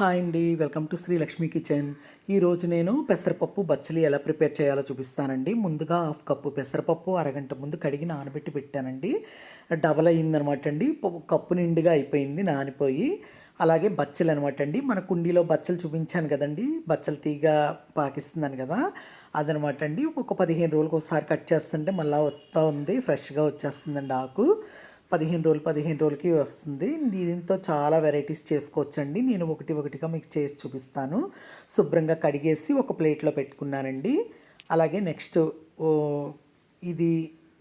Hi అండి. Welcome to Sri Lakshmi kitchen. ఈరోజు నేను పెసరపప్పు బచ్చలి ఎలా ప్రిపేర్ చేయాలో చూపిస్తానండి. ముందుగా హాఫ్ కప్పు పెసరపప్పు అరగంట ముందు కడిగి నానబెట్టి పెట్టానండి. డబల్ అయ్యిందనమాట అండి. కప్పు నిండుగా అయిపోయింది నానిపోయి. అలాగే బచ్చలు అనమాట అండి. మన కుండీలో బచ్చలు చూపించాను కదండి. బచ్చలు తీగ పాకిస్తున్నాను కదా. అదనమాట అండి. ఒక పదిహేను రోజులకు ఒకసారి కట్ చేస్తుంటే మళ్ళీ వస్తూ ఉంది ఫ్రెష్గా వచ్చేస్తుందండి ఆకు. పదిహేను రోజులు పదిహేను రోజులకి వస్తుంది. దీంతో చాలా వెరైటీస్ చేసుకోవచ్చండి. నేను ఒకటి ఒకటిగా మీకు చేసి చూపిస్తాను. శుభ్రంగా కడిగేసి ఒక ప్లేట్లో పెట్టుకున్నానండి. అలాగే నెక్స్ట్ ఇది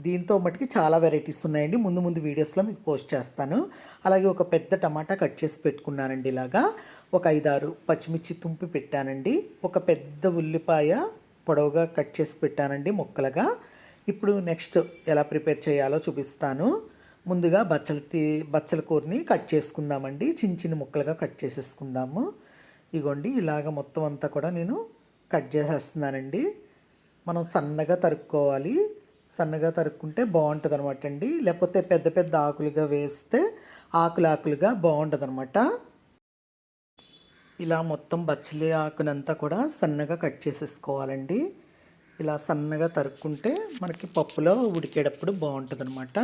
దీంతో మటుకి చాలా వెరైటీస్ ఉన్నాయండి. ముందు ముందు వీడియోస్లో మీకు పోస్ట్ చేస్తాను. అలాగే ఒక పెద్ద టమాటా కట్ చేసి పెట్టుకున్నానండి ఇలాగా. ఒక ఐదారు పచ్చిమిర్చి తుంపి పెట్టానండి. ఒక పెద్ద ఉల్లిపాయ పొడవుగా కట్ చేసి పెట్టానండి ముక్కలుగా. ఇప్పుడు నెక్స్ట్ ఎలా ప్రిపేర్ చేయాలో చూపిస్తాను. ముందుగా బచ్చల తీ బచ్చల కూరని కట్ చేసుకుందామండి. చిన్న చిన్న ముక్కలుగా కట్ చేసేసుకుందాము. ఇగోండి ఇలాగ మొత్తం అంతా కూడా నేను కట్ చేసేస్తున్నానండి. మనం సన్నగా తరుక్కోవాలి. సన్నగా తరుక్కుంటే బాగుంటుంది అనమాట అండి. లేకపోతే పెద్ద పెద్ద ఆకులుగా వేస్తే ఆకులు ఆకులుగా బాగుంటుంది అనమాట ఇలా మొత్తం బచ్చలి ఆకునంతా కూడా సన్నగా కట్ చేసేసుకోవాలండి. ఇలా సన్నగా తరుక్కుంటే మనకి పప్పులో ఉడికేటప్పుడు బాగుంటుంది అనమాట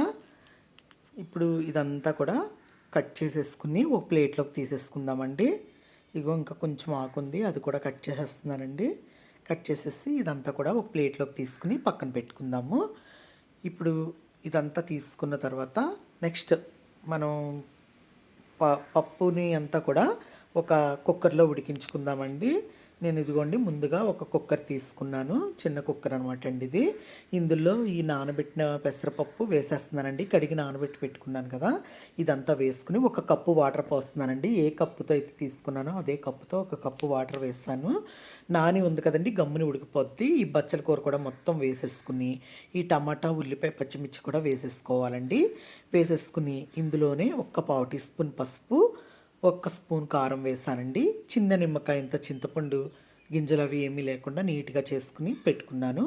ఇప్పుడు ఇదంతా కూడా కట్ చేసేసుకుని ఒక ప్లేట్లోకి తీసేసుకుందామండి. ఇగో ఇంకా కొంచెం ఆకుంది అది కూడా కట్ చేసేస్తున్నానండి. కట్ చేసేసి ఇదంతా కూడా ఒక ప్లేట్లోకి తీసుకుని పక్కన పెట్టుకుందాము. ఇప్పుడు ఇదంతా తీసుకున్న తర్వాత నెక్స్ట్ మనం ప పప్పుని అంతా కూడా ఒక కుక్కర్లో ఉడికించుకుందామండి. నేను ఇదిగోండి ముందుగా ఒక కుక్కర్ తీసుకున్నాను. చిన్న కుక్కర్ అనమాట అండి ఇది. ఇందులో ఈ నానబెట్టిన పెసరపప్పు వేసేస్తున్నానండి. కడిగి నానబెట్టి పెట్టుకున్నాను కదా. ఇదంతా వేసుకుని ఒక కప్పు వాటర్ పోస్తున్నానండి. ఏ కప్పుతో అయితే తీసుకున్నానో అదే కప్పుతో ఒక కప్పు వాటర్ వేస్తాను. నాని ఉంది కదండి గమ్ముని ఉడికిపోద్ది. ఈ బచ్చల కూర కూడా మొత్తం వేసేసుకుని ఈ టమాటా ఉల్లిపాయ పచ్చిమిర్చి కూడా వేసేసుకోవాలండి. వేసేసుకుని ఇందులోనే ఒక్క పావు టీ స్పూన్ పసుపు ఒక్క స్పూన్ కారం వేసానండి. చిన్న నిమ్మకాయంత చింతపండు గింజలు అవి ఏమీ లేకుండా నీట్గా చేసుకుని పెట్టుకున్నాను.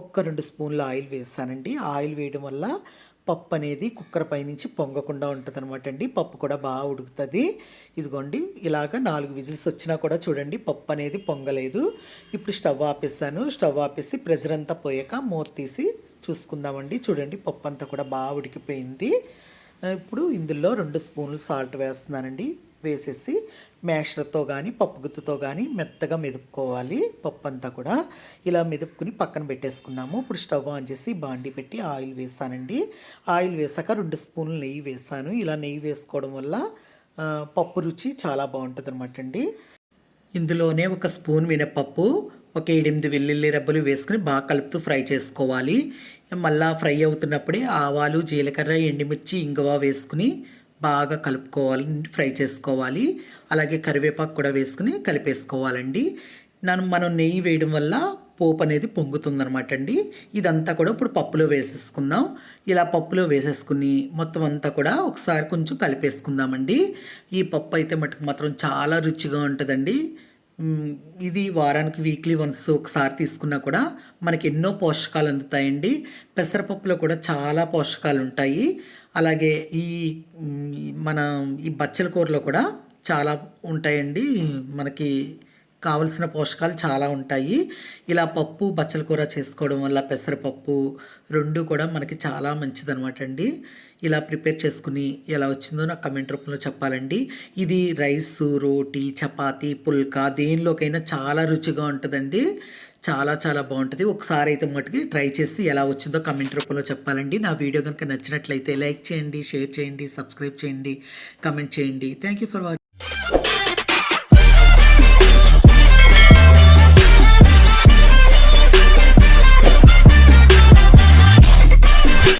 ఒక్క రెండు స్పూన్ల ఆయిల్ వేసానండి. ఆయిల్ వేయడం వల్ల పప్పు అనేది కుక్కర్ పైనుంచి పొంగకుండా ఉంటుంది అనమాట అండి. పప్పు కూడా బాగా ఉడుకుతుంది. ఇదిగోండి ఇలాగ నాలుగు విజిల్స్ వచ్చినా కూడా చూడండి పప్పు అనేది పొంగలేదు. ఇప్పుడు స్టవ్ ఆపేసాను. స్టవ్ ఆపేసి ప్రెజర్ అంతా పోయాక మూత తీసి చూసుకుందామండి. చూడండి పప్పు అంతా కూడా బాగా ఉడికిపోయింది. ఇప్పుడు ఇందులో రెండు స్పూన్లు సాల్ట్ వేస్తున్నానండి. వేసేసి మ్యాషర్తో కానీ పప్పు గుత్తుతో కానీ మెత్తగా మెదుపుకోవాలి. పప్పు అంతా కూడా ఇలా మెదుపుకుని పక్కన పెట్టేసుకున్నాము. ఇప్పుడు స్టవ్ ఆన్ చేసి బాండి పెట్టి ఆయిల్ వేసానండి. ఆయిల్ వేసాక రెండు స్పూన్లు నెయ్యి వేసాను. ఇలా నెయ్యి వేసుకోవడం వల్ల పప్పు రుచి చాలా బాగుంటుంది అనమాట అండి. ఇందులోనే ఒక స్పూన్ మినపప్పు ఒక ఏడెనిమిది వెల్లుల్లి రెబ్బలు వేసుకుని బాగా కలుపుతూ ఫ్రై చేసుకోవాలి. మళ్ళా ఫ్రై అవుతున్నప్పుడే ఆవాలు జీలకర్ర ఎండుమిర్చి ఇంగువ వేసుకుని బాగా కలుపుకోవాలి ఫ్రై చేసుకోవాలి. అలాగే కరివేపాకు కూడా వేసుకుని కలిపేసుకోవాలండి. నన్ను మనం నెయ్యి వేయడం వల్ల పోపు అనేది పొంగుతుందనమాట అండి. ఇదంతా కూడా ఇప్పుడు పప్పులో వేసేసుకుందాం. ఇలా పప్పులో వేసేసుకుని మొత్తం అంతా కూడా ఒకసారి కొంచెం కలిపేసుకుందామండి. ఈ పప్పు అయితే మటుకు మాత్రం చాలా రుచిగా ఉంటుందండి. ఇది వారానికి వీక్లీ వన్స్ ఒకసారి తీసుకున్నా కూడా మనకి ఎన్నో పోషకాలు అందుతాయండి. పెసరపప్పులో కూడా చాలా పోషకాలు ఉంటాయి. అలాగే ఈ మన ఈ బచ్చల కూరలో కూడా చాలా ఉంటాయండి. మనకి కావలసిన పోషకాలు చాలా ఉంటాయి. ఇలా పప్పు బచ్చల కూర చేసుకోవడం వల్ల పెసరపప్పు రెండు కూడా మనకి చాలా మంచిదనమాట అండి. ఇలా ప్రిపేర్ చేసుకుని ఎలా వచ్చిందో నాకు కమెంట్ రూపంలో చెప్పాలండి. ఇది రైస్ రోటీ చపాతీ పుల్కా దేనిలోకైనా చాలా రుచిగా ఉంటుందండి. చాలా చాలా బాగుంటుంది. ఒకసారి అయితే మటుకి ట్రై చేసి ఎలా వచ్చిందో కమెంట్ రూపంలో చెప్పాలండి. నా వీడియో కనుక నచ్చినట్లయితే లైక్ చేయండి షేర్ చేయండి సబ్స్క్రైబ్ చేయండి కమెంట్ చేయండి. Thank you for watching.